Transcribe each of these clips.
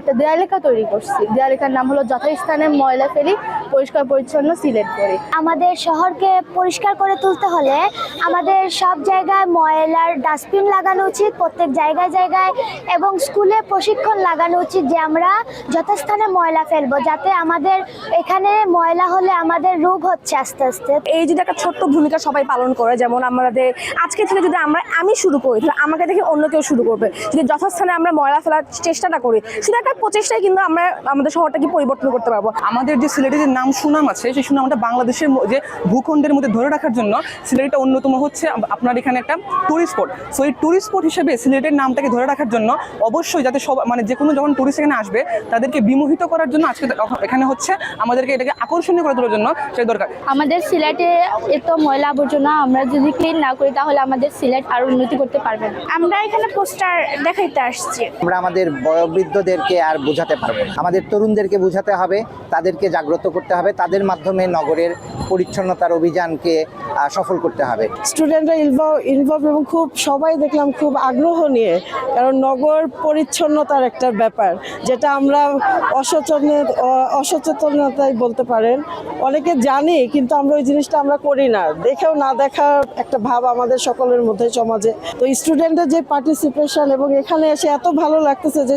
একটা দেয়ালিকা তৈরি করছি। দেয়ালিকার নাম হলো যথাস্থানে ময়লা ফেলি পরিষ্কার পরিচ্ছন্ন সিলেট করি। আমাদের শহরকে পরিষ্কার করে তুলতে হলে আমাদের সব জায়গায় ময়লার ডাস্টবিন লাগানো উচিত প্রত্যেক জায়গায় জায়গায় এবং স্কুলে প্রশিক্ষণ লাগানো উচিত যে আমরা যথাস্থানে ময়লা ফেলব যাতে আমাদের এখানে ময়লা হলে আমাদের রোগ হচ্ছে আস্তে আস্তে। এই যদি একটা ছোট্ট ভূমিকা সবাই পালন করে যেমন আমাদের আজকে থেকে যদি আমরা আমি শুরু করি তাহলে আমাকে দেখে অন্য কেউ শুরু করবে। যদি যথাস্থানে আমরা ময়লা ফেলার চেষ্টাটা করি শুধু একটা প্রচেষ্টায় কিন্তু আমরা আমাদের শহরটাকে পরিবর্তন করতে পারব। আমাদের যে সিলেটের যে নাম সুনাম আছে সেই সুনামটা বাংলাদেশের যে ভূখণ্ডের মধ্যে ধরে রাখার জন্য সিলেটটা অন্যতম হচ্ছে আপনার এখানে একটা টুরিস্ট স্পট সো এই টুরিস্ট স্পট হিসেবে সিলেটের নামটাকে ধরে রাখার জন্য অবশ্যই যাতে সব মানে যে কোনো যখন টুরিস্ট এখানে আসবে তাদেরকে বিমোহিত করার জন্য আজকে এখানে হচ্ছে আমাদেরকে এটাকে আকর্ষণীয় করে তোলার জন্য সেটা দরকার। আমাদের সিলেটে এত ময়লা আবর্জনা আমরা যদি ক্লিন না করি তাহলে আমাদের সিলেট আরও উন্নতি করতে পারবে না। আমরা এখানে পোস্টার দেখাইতে আসছি। আমরা আমাদের বয়োবৃদ্ধদেরকে আর বোঝাতে পারব। আমাদের তরুণদেরকে বোঝাতে হবে, তাদেরকে জাগ্রত করতে হবে, তাদের মাধ্যমে নগরের পরিচ্ছন্নতার অভিযানকে সফল করতে হবে। স্টুডেন্টরা ইনভলভ এবং খুব, সবাই দেখলাম খুব আগ্রহ নিয়ে, কারণ নগর পরিচ্ছন্নতার একটা ব্যাপার, যেটা আমরা অসচেতন অসচেতনতাই বলতে পারেন। অনেকে জানি, কিন্তু আমরা ওই জিনিসটা আমরা করি না। দেখেও না দেখার একটা ভাব আমাদের সকলের মধ্যে সমাজে। তো স্টুডেন্টের যে পার্টিসিপেশন এবং এখানে এসে এত ভালো লাগতেছে যে,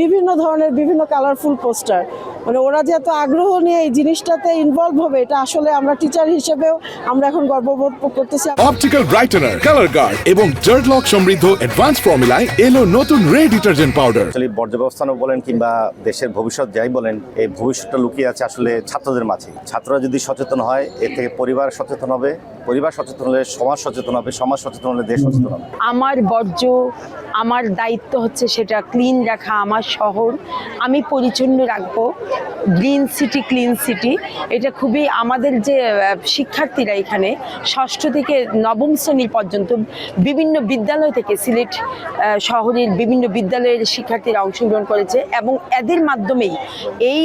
বিভিন্ন ধরনের বিভিন্ন কালারফুল পোস্টার মানে ওরা যে এত আগ্রহ নিয়ে এই জিনিসটাতে ইনভলভ হবে এটা আসলে আমরা টিচার হিসেবেও আমরা এখন গর্ববোধ করতেছি। অপটিক্যাল ব্রাইটেনার কালার গার্ড এবং জার্ড লক সমৃদ্ধ অ্যাডভান্স ফর্মুলায় এলো নতুন রে ডিটারজেন্ট পাউডার আসলে বর্জ্য ব্যবস্থাপনা বলেন কিংবা দেশের ভবিষ্যৎ যাই বলেন এই ভবিষ্যৎটা লুকিয়ে আছে আসলে ছাত্রদের মাঝে। ছাত্ররা যদি সচেতন হয় এর থেকে পরিবার সচেতন হবে। পরিবার সচেতন হলে, সমাজ সচেতন হবে, সমাজ সচেতন হলে দেশ সচেতন হবে। আমার বর্জ্য, আমার দায়িত্ব হচ্ছে সেটা ক্লিন রাখা, আমার শহর। আমি পরিচ্ছন্ন রাখব। গ্রিন সিটি ক্লিন সিটি এটা খুবই আমাদের যে শিক্ষার্থীরা এখানে ষষ্ঠ থেকে নবম শ্রেণি পর্যন্ত বিভিন্ন বিদ্যালয় থেকে সিলেট শহরের বিভিন্ন বিদ্যালয়ের শিক্ষার্থীরা অংশগ্রহণ করেছে এবং এদের মাধ্যমেই এই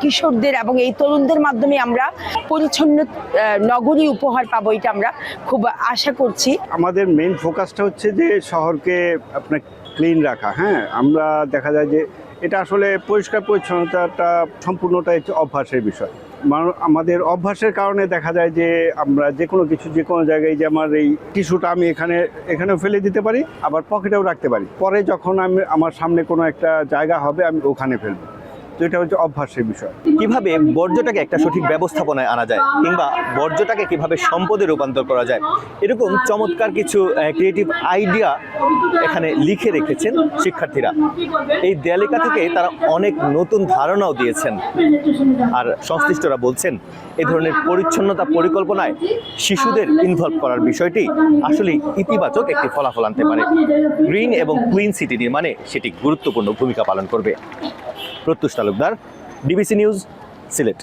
কিশোরদের এবং এই তরুণদের মাধ্যমে আমরা পরিচ্ছন্ন নগরী উপহার পাবো, এটা আমরা খুব আশা করছি। আমাদের মেন ফোকাসটা হচ্ছে যে শহরকে আপনার ক্লিন রাখা হ্যাঁ? আমরা দেখা যায় যে এটা আসলে পরিষ্কার পরিচ্ছন্নতাটা সম্পূর্ণটাই হচ্ছে অভ্যাসের বিষয়। আমাদের অভ্যাসের কারণে দেখা যায় যে আমরা যে কোনো কিছু, যে কোনো জায়গায় যে আমার এই টিস্যুটা আমি এখানে, এখানেও ফেলে দিতে পারি, আবার পকেটেও রাখতে পারি। পরে যখন আমি, আমার সামনে কোনো একটা জায়গা হবে, আমি ওখানে ফেলব। তো এটা হচ্ছে অভ্যাসের বিষয়। কীভাবে বর্জ্যটাকে একটা সঠিক ব্যবস্থাপনায় আনা যায় কিংবা বর্জ্যটাকে কীভাবে সম্পদে রূপান্তর করা যায়, এরকম চমৎকার কিছু ক্রিয়েটিভ আইডিয়া এখানে লিখে রেখেছেন শিক্ষার্থীরা। এই দেয়ালিকা থেকে তারা অনেক নতুন ধারণাও দিয়েছেন। আর সংশ্লিষ্টরা বলছেন এই ধরনের পরিচ্ছন্নতা পরিকল্পনায় শিশুদের ইনভলভ করার বিষয়টি আসলে ইতিবাচক একটি ফলাফল আনতে পারে। গ্রিন এবং ক্লিন সিটি নির্মাণে সেটি গুরুত্বপূর্ণ ভূমিকা পালন করবে। Pratyush Talukdar DBC news Sylhet.